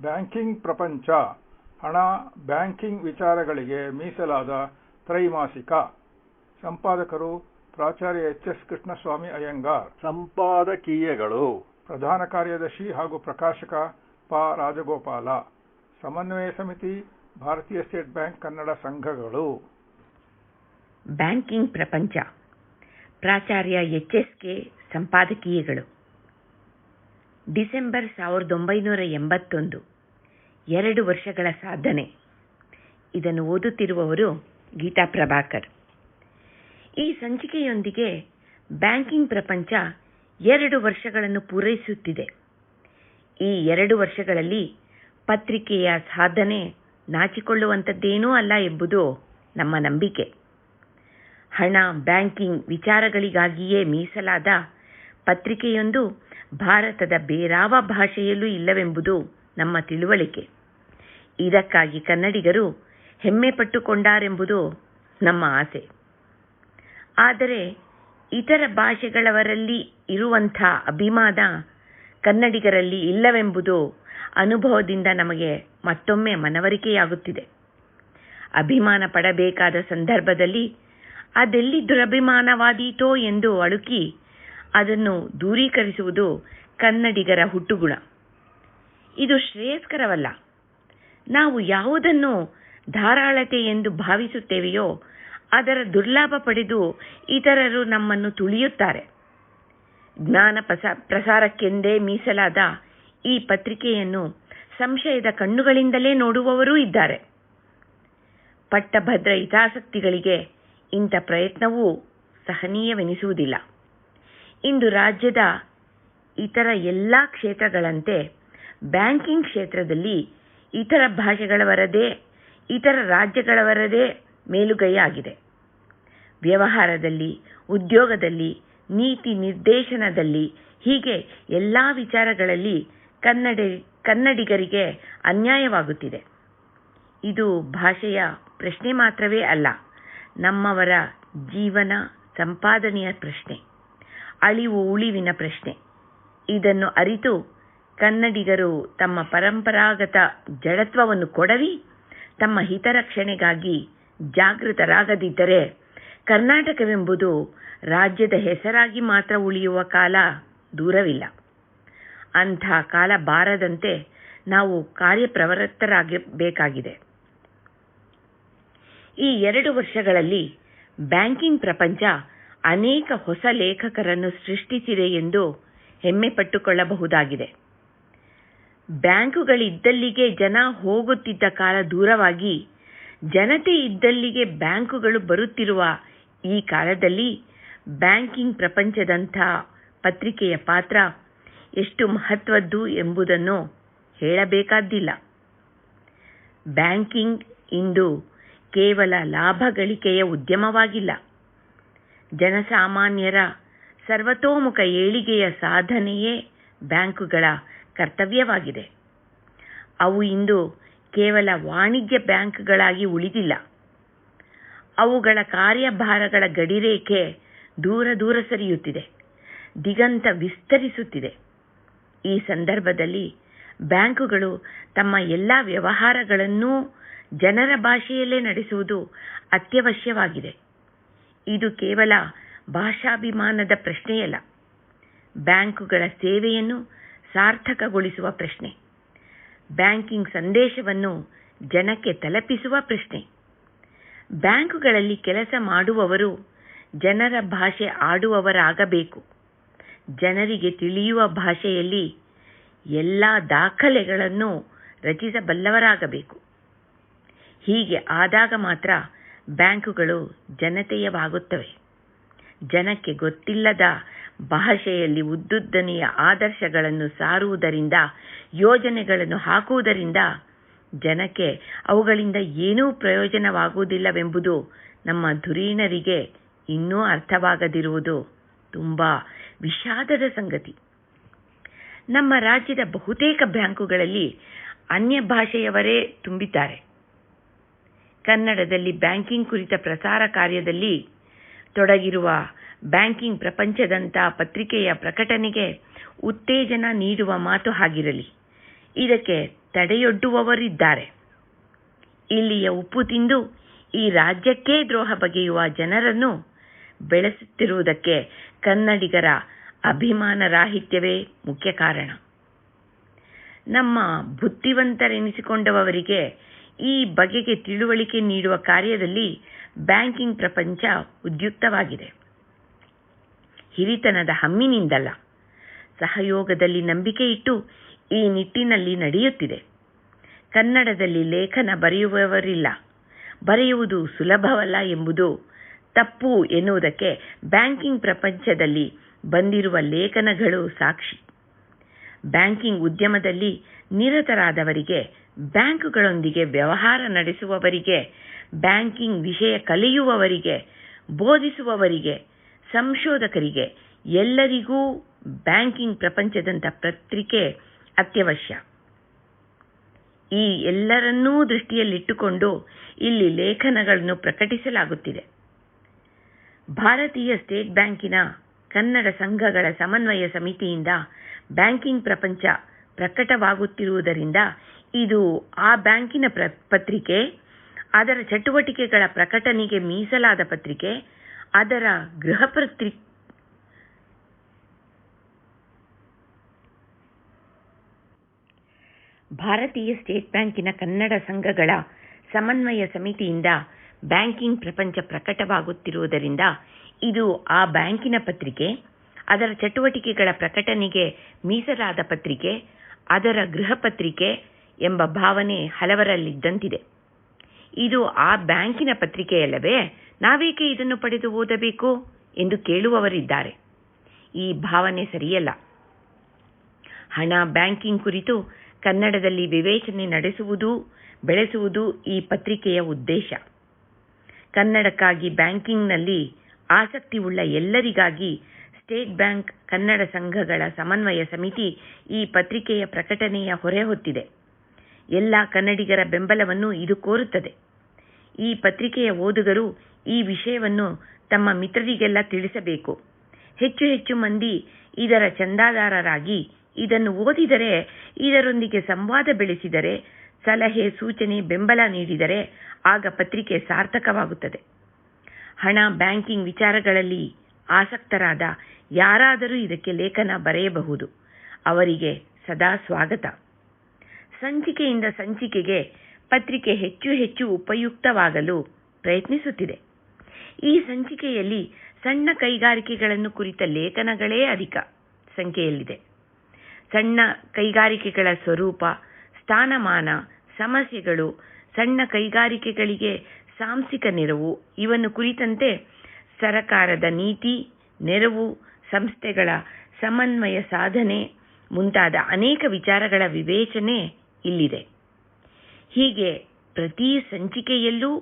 Banking ಪ್ರಪಂಚ. ಹಣ banking ವಿಚಾರಗಳಿಗೆ ಮೀಸಲಾದ ತ್ರೈಮಾಸಿಕ. ಸಂಪಾದಕರು ಪ್ರಾಚಾರ್ಯ ಎಚ್ ಎಸ್ ಕೃಷ್ಣಸ್ವಾಮಿ ಅಯ್ಯಂಗಾರ್. ಸಂಪಾದಕೀಯಗಳು. ಪ್ರಧಾನ ಕಾರ್ಯದರ್ಶಿ ಹಾಗೂ ಪ್ರಕಾಶಕ ಪ ರಾಜಗೋಪಾಲ. ಸಮನ್ವಯ ಸಮಿತಿ ಭಾರತೀಯ ಸ್ಟೇಟ್ ಬ್ಯಾಂಕ್ ಕನ್ನಡ ಸಂಘಗಳು. ಬ್ಯಾಂಕಿಂಗ್ ಪ್ರಪಂಚ. ಪ್ರಾಚಾರ್ಯ ಎಚ್ ಎಸ್ ಕೆ ಸಂಪಾದಕೀಯಗಳು. ಡಿಸೆಂಬರ್ ಸಾವಿರದ ಒಂಬೈನೂರ ಎಂಬತ್ತೊಂದು. ಎರಡು ವರ್ಷಗಳ ಸಾಧನೆ. ಇದನ್ನು ಓದುತ್ತಿರುವವರು ಗೀತಾ ಪ್ರಭಾಕರ್. ಈ ಸಂಚಿಕೆಯೊಂದಿಗೆ ಬ್ಯಾಂಕಿಂಗ್ ಪ್ರಪಂಚ ಎರಡು ವರ್ಷಗಳನ್ನು ಪೂರೈಸುತ್ತಿದೆ. ಈ ಎರಡು ವರ್ಷಗಳಲ್ಲಿ ಪತ್ರಿಕೆಯ ಸಾಧನೆ ನಾಚಿಕೊಳ್ಳುವಂಥದ್ದೇನೂ ಅಲ್ಲ ಎಂಬುದು ನಮ್ಮ ನಂಬಿಕೆ. ಹಣ ಬ್ಯಾಂಕಿಂಗ್ ವಿಚಾರಗಳಿಗಾಗಿಯೇ ಮೀಸಲಾದ ಪತ್ರಿಕೆಯೊಂದು ಭಾರತದ ಬೇರಾವ ಭಾಷೆಯಲ್ಲೂ ಇಲ್ಲವೆಂಬುದು ನಮ್ಮ ತಿಳುವಳಿಕೆ. ಇದಕ್ಕಾಗಿ ಕನ್ನಡಿಗರು ಹೆಮ್ಮೆ ಪಟ್ಟುಕೊಂಡಾರೆಂಬುದು ನಮ್ಮ ಆಸೆ. ಆದರೆ ಇತರ ಭಾಷೆಗಳವರಲ್ಲಿ ಇರುವಂಥ ಅಭಿಮಾನ ಕನ್ನಡಿಗರಲ್ಲಿ ಇಲ್ಲವೆಂಬುದು ಅನುಭವದಿಂದ ನಮಗೆ ಮತ್ತೊಮ್ಮೆ ಮನವರಿಕೆಯಾಗುತ್ತಿದೆ. ಅಭಿಮಾನ ಪಡಬೇಕಾದ ಸಂದರ್ಭದಲ್ಲಿ ಅದೆಲ್ಲಿ ದುರಭಿಮಾನವಾದೀತೋ ಎಂದು ಅಳುಕಿ ಅದನ್ನು ದೂರೀಕರಿಸುವುದು ಕನ್ನಡಿಗರ ಹುಟ್ಟುಗುಣ. ಇದು ಶ್ರೇಯಸ್ಕರವಲ್ಲ. ನಾವು ಯಾವುದನ್ನು ಧಾರಾಳತೆ ಎಂದು ಭಾವಿಸುತ್ತೇವೆಯೋ, ಅದರ ದುರ್ಲಾಭ ಪಡೆದು ಇತರರು ನಮ್ಮನ್ನು ತುಳಿಯುತ್ತಾರೆ. ಜ್ಞಾನ ಪ್ರಸಾರಕ್ಕೆಂದೇ ಮೀಸಲಾದ ಈ ಪತ್ರಿಕೆಯನ್ನು ಸಂಶಯದ ಕಣ್ಣುಗಳಿಂದಲೇ ನೋಡುವವರೂ ಇದ್ದಾರೆ. ಪಟ್ಟಭದ್ರ ಹಿತಾಸಕ್ತಿಗಳಿಗೆ ಇಂಥ ಪ್ರಯತ್ನವೂ ಸಹನೀಯವೆನಿಸುವುದಿಲ್ಲ. ಇಂದು ರಾಜ್ಯದ ಇತರ ಎಲ್ಲ ಕ್ಷೇತ್ರಗಳಂತೆ ಬ್ಯಾಂಕಿಂಗ್ ಕ್ಷೇತ್ರದಲ್ಲಿ ಇತರ ಭಾಷೆಗಳವರದೇ, ಇತರ ರಾಜ್ಯಗಳವರದೇ ಮೇಲುಗೈ ಆಗಿದೆ ವ್ಯವಹಾರದಲ್ಲಿ, ಉದ್ಯೋಗದಲ್ಲಿ, ನೀತಿ ನಿರ್ದೇಶನದಲ್ಲಿ ಹೀಗೆ ಎಲ್ಲ ವಿಚಾರಗಳಲ್ಲಿ ಕನ್ನಡ, ಕನ್ನಡಿಗರಿಗೆ ಅನ್ಯಾಯವಾಗುತ್ತಿದೆ. ಇದು ಭಾಷೆಯ ಪ್ರಶ್ನೆ ಮಾತ್ರವೇ ಅಲ್ಲ, ನಮ್ಮವರ ಜೀವನ ಸಂಪಾದನೆಯ ಪ್ರಶ್ನೆ, ಅಳಿವು ಉಳಿವಿನ ಪ್ರಶ್ನೆ. ಇದನ್ನು ಅರಿತು ಕನ್ನಡಿಗರು ತಮ್ಮ ಪರಂಪರಾಗತ ಜಡತ್ವವನ್ನು ಕೊಡವಿ ತಮ್ಮ ಹಿತರಕ್ಷಣೆಗಾಗಿ ಜಾಗೃತರಾಗದಿದ್ದರೆ ಕರ್ನಾಟಕವೆಂಬುದು ರಾಜ್ಯದ ಹೆಸರಾಗಿ ಮಾತ್ರ ಉಳಿಯುವ ಕಾಲ ದೂರವಿಲ್ಲ. ಅಂಥ ಕಾಲ ಬಾರದಂತೆ ನಾವು ಕಾರ್ಯಪ್ರವೃತ್ತರಾಗಬೇಕಾಗಿದೆ. ಈ ಎರಡು ವರ್ಷಗಳಲ್ಲಿ ಬ್ಯಾಂಕಿಂಗ್ ಪ್ರಪಂಚ ಅನೇಕ ಹೊಸ ಲೇಖಕರನ್ನು ಸೃಷ್ಟಿಸಿದೆ ಎಂದು ಹೆಮ್ಮೆ ಪಟ್ಟುಕೊಳ್ಳಬಹುದಾಗಿದೆ. ಬ್ಯಾಂಕುಗಳಿದ್ದಲ್ಲಿಗೆ ಜನ ಹೋಗುತ್ತಿದ್ದ ಕಾಲ ದೂರವಾಗಿ ಜನತೆ ಇದ್ದಲ್ಲಿಗೆ ಬ್ಯಾಂಕುಗಳು ಬರುತ್ತಿರುವ ಈ ಕಾಲದಲ್ಲಿ ಬ್ಯಾಂಕಿಂಗ್ ಪ್ರಪಂಚದಂಥ ಪತ್ರಿಕೆಯ ಪಾತ್ರ ಎಷ್ಟು ಮಹತ್ವದ್ದು ಎಂಬುದನ್ನು ಹೇಳಬೇಕಾದ್ದಿಲ್ಲ. ಬ್ಯಾಂಕಿಂಗ್ ಇಂದು ಕೇವಲ ಲಾಭ ಗಳಿಕೆಯ ಉದ್ಯಮವಾಗಿಲ್ಲ. ಜನಸಾಮಾನ್ಯರ ಸರ್ವತೋಮುಖ ಏಳಿಗೆಯ ಸಾಧನೆಯೇ ಬ್ಯಾಂಕುಗಳ ಕರ್ತವ್ಯವಾಗಿದೆ. ಅವು ಇಂದು ಕೇವಲ ವಾಣಿಜ್ಯ ಬ್ಯಾಂಕ್ಗಳಾಗಿ ಉಳಿದಿಲ್ಲ. ಅವುಗಳ ಕಾರ್ಯಭಾರಗಳ ಗಡಿರೇಖೆ ದೂರ ದೂರ ಸರಿಯುತ್ತಿದೆ, ದಿಗಂತ ವಿಸ್ತರಿಸುತ್ತಿದೆ. ಈ ಸಂದರ್ಭದಲ್ಲಿ ಬ್ಯಾಂಕುಗಳು ತಮ್ಮ ಎಲ್ಲ ವ್ಯವಹಾರಗಳನ್ನೂ ಜನರ ಭಾಷೆಯಲ್ಲೇ ನಡೆಸುವುದು ಅತ್ಯವಶ್ಯವಾಗಿದೆ. ಇದು ಕೇವಲ ಭಾಷಾಭಿಮಾನದ ಪ್ರಶ್ನೆಯಲ್ಲ. ಬ್ಯಾಂಕುಗಳ ಸೇವೆಯನ್ನು ಸಾರ್ಥಕಗೊಳಿಸುವ ಪ್ರಶ್ನೆ. ಬ್ಯಾಂಕಿಂಗ್ ಸಂದೇಶವನ್ನು ಜನಕ್ಕೆ ತಲುಪಿಸುವ ಪ್ರಶ್ನೆ. ಬ್ಯಾಂಕುಗಳಲ್ಲಿ ಕೆಲಸ ಮಾಡುವವರು ಜನರ ಭಾಷೆ ಆಡುವವರಾಗಬೇಕು. ಜನರಿಗೆ ತಿಳಿಯುವ ಭಾಷೆಯಲ್ಲಿ ಎಲ್ಲ ದಾಖಲೆಗಳನ್ನು ರಚಿಸಬಲ್ಲವರಾಗಬೇಕು. ಹೀಗೆ ಆದಾಗ ಮಾತ್ರ ಬ್ಯಾಂಕುಗಳು ಜನತೆಯವಾಗುತ್ತವೆ. ಜನಕ್ಕೆ ಗೊತ್ತಿಲ್ಲದ ಭಾಷೆಯಲ್ಲಿ ಉದ್ದುದ್ದನೆಯ ಆದರ್ಶಗಳನ್ನು ಸಾರುವುದರಿಂದ, ಯೋಜನೆಗಳನ್ನು ಹಾಕುವುದರಿಂದ ಜನಕ್ಕೆ ಅವುಗಳಿಂದ ಏನೂ ಪ್ರಯೋಜನವಾಗುವುದಿಲ್ಲವೆಂಬುದು ನಮ್ಮ ಧುರೀಣರಿಗೆ ಇನ್ನೂ ಅರ್ಥವಾಗದಿರುವುದು ತುಂಬ ವಿಷಾದದ ಸಂಗತಿ. ನಮ್ಮ ರಾಜ್ಯದ ಬಹುತೇಕ ಬ್ಯಾಂಕುಗಳಲ್ಲಿ ಅನ್ಯ ಭಾಷೆಯವರೇ ತುಂಬಿದ್ದಾರೆ. ಕನ್ನಡದಲ್ಲಿ ಬ್ಯಾಂಕಿಂಗ್ ಕುರಿತ ಪ್ರಸಾರ ಕಾರ್ಯದಲ್ಲಿ ತೊಡಗಿರುವ ಬ್ಯಾಂಕಿಂಗ್ ಪ್ರಪಂಚದಂಥ ಪತ್ರಿಕೆಯ ಪ್ರಕಟಣೆಗೆ ಉತ್ತೇಜನ ನೀಡುವ ಮಾತು ಹಾಗಿರಲಿ. ಇದಕ್ಕೆ ತಡೆಯೊಡ್ಡುವವರಿದ್ದಾರೆ. ಇಲ್ಲಿಯ ಉಪ್ಪು ತಿಂದು ಈ ರಾಜ್ಯಕ್ಕೇ ದ್ರೋಹ ಬಗೆಯುವ ಜನರನ್ನು ಬೆಳೆಸುತ್ತಿರುವುದಕ್ಕೆ ಕನ್ನಡಿಗರ ಅಭಿಮಾನ ರಾಹಿತ್ಯವೇ ಮುಖ್ಯ ಕಾರಣ. ನಮ್ಮ ಬುದ್ಧಿವಂತರೆನಿಸಿಕೊಂಡವರಿಗೆ ಈ ಬಗೆಗೆ ತಿಳುವಳಿಕೆ ನೀಡುವ ಕಾರ್ಯದಲ್ಲಿ ಬ್ಯಾಂಕಿಂಗ್ ಪ್ರಪಂಚ ಉದ್ಯುಕ್ತವಾಗಿದೆ. ಹಿರಿತನದ ಹಮ್ಮಿನಿಂದಲ್ಲ. ಸಹಯೋಗದಲ್ಲಿ ನಂಬಿಕೆ ಇಟ್ಟು ಈ ನಿಟ್ಟಿನಲ್ಲಿ ನಡೆಯುತ್ತಿದೆ. ಕನ್ನಡದಲ್ಲಿ ಲೇಖನ ಬರೆಯುವವರಿಲ್ಲ. ಬರೆಯುವುದು ಸುಲಭವಲ್ಲ ಎಂಬುದು ತಪ್ಪು ಎನ್ನುವುದಕ್ಕೆ ಬ್ಯಾಂಕಿಂಗ್ ಪ್ರಪಂಚದಲ್ಲಿ ಬಂದಿರುವ ಲೇಖನಗಳು ಸಾಕ್ಷಿ. ಬ್ಯಾಂಕಿಂಗ್ ಉದ್ಯಮದಲ್ಲಿ ನಿರತರಾದವರಿಗೆ, ಬ್ಯಾಂಕುಗಳೊಂದಿಗೆ ವ್ಯವಹಾರ ನಡೆಸುವವರಿಗೆ, ಬ್ಯಾಂಕಿಂಗ್ ವಿಷಯ ಕಲಿಯುವವರಿಗೆ, ಬೋಧಿಸುವವರಿಗೆ ಸಂಶೋಧಕರಿಗೆ ಎಲ್ಲರಿಗೂ ಬ್ಯಾಂಕಿಂಗ್ ಪ್ರಪಂಚದಂಥ ಪತ್ರಿಕೆ ಅತ್ಯವಶ್ಯ. ಈ ಎಲ್ಲರನ್ನೂ ದೃಷ್ಟಿಯಲ್ಲಿಟ್ಟುಕೊಂಡು ಇಲ್ಲಿ ಲೇಖನಗಳನ್ನು ಪ್ರಕಟಿಸಲಾಗುತ್ತಿದೆ. ಭಾರತೀಯ ಸ್ಟೇಟ್ ಬ್ಯಾಂಕಿನ ಕನ್ನಡ ಸಂಘಗಳ ಸಮನ್ವಯ ಸಮಿತಿಯಿಂದ ಬ್ಯಾಂಕಿಂಗ್ ಪ್ರಪಂಚ ಪ್ರಕಟವಾಗುತ್ತಿರುವುದರಿಂದ ಇದು ಆ ಬ್ಯಾಂಕಿನ ಪತ್ರಿಕೆ, ಅದರ ಚಟುವಟಿಕೆಗಳ ಪ್ರಕಟಣೆಗೆ ಮೀಸಲಾದ ಪತ್ರಿಕೆ ಅದರ ಗೃಹ ಪತ್ರಿ ಭಾರತೀಯ ಸ್ಟೇಟ್ ಬ್ಯಾಂಕಿನ ಕನ್ನಡ ಸಂಘಗಳ ಸಮನ್ವಯ ಸಮಿತಿಯಿಂದ ಬ್ಯಾಂಕಿಂಗ್ ಪ್ರಪಂಚ ಪ್ರಕಟವಾಗುತ್ತಿರುವುದರಿಂದ ಇದು ಆ ಬ್ಯಾಂಕಿನ ಪತ್ರಿಕೆ, ಅದರ ಚಟುವಟಿಕೆಗಳ ಪ್ರಕಟಣೆಗೆ ಮೀಸಲಾದ ಪತ್ರಿಕೆ, ಅದರ ಗೃಹ ಪತ್ರಿಕೆ ಎಂಬ ಭಾವನೆ ಹಲವರಲ್ಲಿದ್ದಂತಿದೆ. ಇದು ಆ ಬ್ಯಾಂಕಿನ ಪತ್ರಿಕೆಯಲ್ಲವೇ? ನಾವೇಕೆ ಇದನ್ನು ಪಡೆದು ಓದಬೇಕು ಎಂದು ಕೇಳುವವರಿದ್ದಾರೆ. ಈ ಭಾವನೆ ಸರಿಯಲ್ಲ. ಹಣ ಬ್ಯಾಂಕಿಂಗ್ ಕುರಿತು ಕನ್ನಡದಲ್ಲಿ ವಿವೇಚನೆ ನಡೆಸುವುದು, ಬೆಳೆಸುವುದು ಈ ಪತ್ರಿಕೆಯ ಉದ್ದೇಶ. ಕನ್ನಡಕ್ಕಾಗಿ ಬ್ಯಾಂಕಿಂಗ್ನಲ್ಲಿ ಆಸಕ್ತಿ ಉಳ್ಳ ಎಲ್ಲರಿಗಾಗಿ ಸ್ಟೇಟ್ ಬ್ಯಾಂಕ್, ಕನ್ನಡ ಸಂಘಗಳ ಸಮನ್ವಯ ಸಮಿತಿ ಈ ಪತ್ರಿಕೆಯ ಪ್ರಕಟಣೆಯ ಹೊರೆ ಹೊತ್ತಿದೆ. ಎಲ್ಲ ಕನ್ನಡಿಗರ ಬೆಂಬಲವನ್ನು ಇದು ಕೋರುತ್ತದೆ. ಈ ಪತ್ರಿಕೆಯ ಓದುಗರು ಈ ವಿಷಯವನ್ನು ತಮ್ಮ ಮಿತ್ರರಿಗೆಲ್ಲ ತಿಳಿಸಬೇಕು. ಹೆಚ್ಚು ಹೆಚ್ಚು ಮಂದಿ ಇದರ ಚಂದಾದಾರರಾಗಿ ಇದನ್ನು ಓದಿದರೆ, ಇದರೊಂದಿಗೆ ಸಂವಾದ ಬೆಳೆಸಿದರೆ, ಸಲಹೆ, ಸೂಚನೆ, ಬೆಂಬಲ ನೀಡಿದರೆ ಆಗ ಪತ್ರಿಕೆ ಸಾರ್ಥಕವಾಗುತ್ತದೆ. ಹಣ ಬ್ಯಾಂಕಿಂಗ್ ವಿಚಾರಗಳಲ್ಲಿ ಆಸಕ್ತರಾದ ಯಾರಾದರೂ ಇದಕ್ಕೆ ಲೇಖನ ಬರೆಯಬಹುದು. ಅವರಿಗೆ ಸದಾ ಸ್ವಾಗತ. ಸಂಚಿಕೆಯಿಂದ ಸಂಚಿಕೆಗೆ ಪತ್ರಿಕೆ ಹೆಚ್ಚು ಹೆಚ್ಚು ಉಪಯುಕ್ತವಾಗಲು ಪ್ರಯತ್ನಿಸುತ್ತಿದೆ. ಈ ಸಂಚಿಕೆಯಲ್ಲಿ ಸಣ್ಣ ಕೈಗಾರಿಕೆಗಳನ್ನು ಕುರಿತ ಲೇಖನಗಳೇ ಅಧಿಕ ಸಂಖ್ಯೆಯಲ್ಲಿದೆ. ಸಣ್ಣ ಕೈಗಾರಿಕೆಗಳ ಸ್ವರೂಪ, ಸ್ಥಾನಮಾನ, ಸಮಸ್ಯೆಗಳು, ಸಣ್ಣ ಕೈಗಾರಿಕೆಗಳಿಗೆ ಸಾಂಸ್ಥಿಕ ನೆರವು ಇವನ್ನು ಕುರಿತಂತೆ ಸರಕಾರದ ನೀತಿ, ನೆರವು, ಸಂಸ್ಥೆಗಳ ಸಮನ್ವಯ ಸಾಧನೆ ಮುಂತಾದ ಅನೇಕ ವಿಚಾರಗಳ ವಿವೇಚನೆ ಇಲ್ಲಿದೆ. ಹೀಗೆ ಪ್ರತಿ ಸಂಚಿಕೆಯಲ್ಲೂ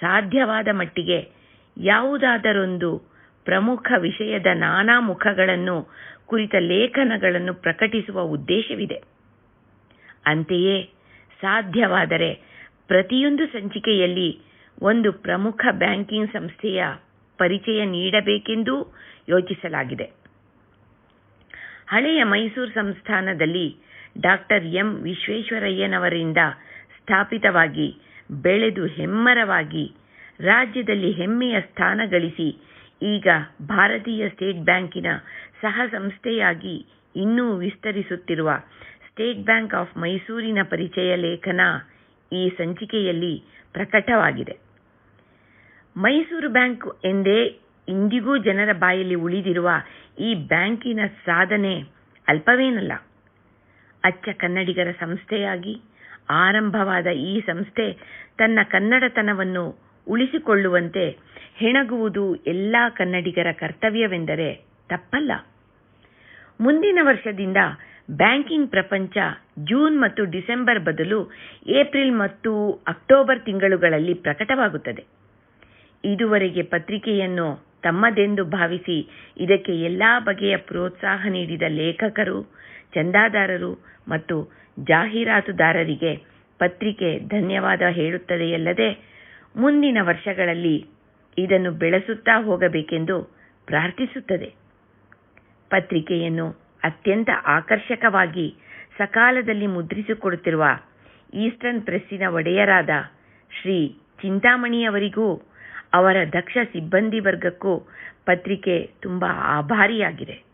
ಸಾಧ್ಯವಾದ ಮಟ್ಟಿಗೆ ಯಾವುದಾದರೊಂದು ಪ್ರಮುಖ ವಿಷಯದ ನಾನಾ ಮುಖಗಳನ್ನು ಕುರಿತ ಲೇಖನಗಳನ್ನು ಪ್ರಕಟಿಸುವ ಉದ್ದೇಶವಿದೆ. ಅಂತೆಯೇ ಸಾಧ್ಯವಾದರೆ ಪ್ರತಿಯೊಂದು ಸಂಚಿಕೆಯಲ್ಲಿ ಒಂದು ಪ್ರಮುಖ ಬ್ಯಾಂಕಿಂಗ್ ಸಂಸ್ಥೆಯ ಪರಿಚಯ ನೀಡಬೇಕೆಂದೂ ಯೋಚಿಸಲಾಗಿದೆ. ಹಳೆಯ ಮೈಸೂರು ಸಂಸ್ಥಾನದಲ್ಲಿ ಡಾಕ್ಟರ್ ಎಂ ವಿಶ್ವೇಶ್ವರಯ್ಯನವರಿಂದ ಸ್ಥಾಪಿತವಾಗಿ ಬೆಳೆದು ಹೆಮ್ಮರವಾಗಿ ರಾಜ್ಯದಲ್ಲಿ ಹೆಮ್ಮೆಯ ಸ್ಥಾನ ಗಳಿಸಿ, ಈಗ ಭಾರತೀಯ ಸ್ಟೇಟ್ ಬ್ಯಾಂಕಿನ ಸಹ ಸಂಸ್ಥೆಯಾಗಿ ಇನ್ನೂ ವಿಸ್ತರಿಸುತ್ತಿರುವ ಸ್ಟೇಟ್ ಬ್ಯಾಂಕ್ ಆಫ್ ಮೈಸೂರಿನ ಪರಿಚಯ ಲೇಖನ ಈ ಸಂಚಿಕೆಯಲ್ಲಿ ಪ್ರಕಟವಾಗಿದೆ. ಮೈಸೂರು ಬ್ಯಾಂಕ್ ಎಂದೇ ಇಂದಿಗೂ ಜನರ ಬಾಯಲ್ಲಿ ಉಳಿದಿರುವ ಈ ಬ್ಯಾಂಕಿನ ಸಾಧನೆ ಅಲ್ಪವೇನಲ್ಲ. ಅಚ್ಚ ಕನ್ನಡಿಗರ ಸಂಸ್ಥೆಯಾಗಿ ಆರಂಭವಾದ ಈ ಸಂಸ್ಥೆ ತನ್ನ ಕನ್ನಡತನವನ್ನು ಉಳಿಸಿಕೊಳ್ಳುವಂತೆ ಹೆಣಗುವುದು ಎಲ್ಲ ಕನ್ನಡಿಗರ ಕರ್ತವ್ಯವೆಂದರೆ ತಪ್ಪಲ್ಲ. ಮುಂದಿನ ವರ್ಷದಿಂದ ಬ್ಯಾಂಕಿಂಗ್ ಪ್ರಪಂಚ ಜೂನ್ ಮತ್ತು ಡಿಸೆಂಬರ್ ಬದಲು ಏಪ್ರಿಲ್ ಮತ್ತು ಅಕ್ಟೋಬರ್ ತಿಂಗಳುಗಳಲ್ಲಿ ಪ್ರಕಟವಾಗುತ್ತದೆ. ಇದುವರೆಗೆ ಪತ್ರಿಕೆಯನ್ನು ತಮ್ಮದೆಂದು ಭಾವಿಸಿ ಇದಕ್ಕೆ ಎಲ್ಲಾ ಬಗೆಯ ಪ್ರೋತ್ಸಾಹ ನೀಡಿದ ಲೇಖಕರು, ಚಂದಾದಾರರು ಮತ್ತು ಜಾಹೀರಾತುದಾರರಿಗೆ ಪತ್ರಿಕೆ ಧನ್ಯವಾದ ಹೇಳುತ್ತದೆಯಲ್ಲದೆ ಮುಂದಿನ ವರ್ಷಗಳಲ್ಲಿ ಇದನ್ನು ಬೆಳೆಸುತ್ತಾ ಹೋಗಬೇಕೆಂದು ಪ್ರಾರ್ಥಿಸುತ್ತದೆ. ಪತ್ರಿಕೆಯನ್ನು ಅತ್ಯಂತ ಆಕರ್ಷಕವಾಗಿ ಸಕಾಲದಲ್ಲಿ ಮುದ್ರಿಸಿಕೊಡುತ್ತಿರುವ ಈಸ್ಟರ್ನ್ ಪ್ರೆಸ್ಸಿನ ಒಡೆಯರಾದ ಶ್ರೀ ಚಿಂತಾಮಣಿಯವರಿಗೂ ಅವರ ದಕ್ಷ ಸಿಬ್ಬಂದಿ ವರ್ಗಕ್ಕೂ ಪತ್ರಿಕೆ ತುಂಬ ಆಭಾರಿಯಾಗಿದೆ.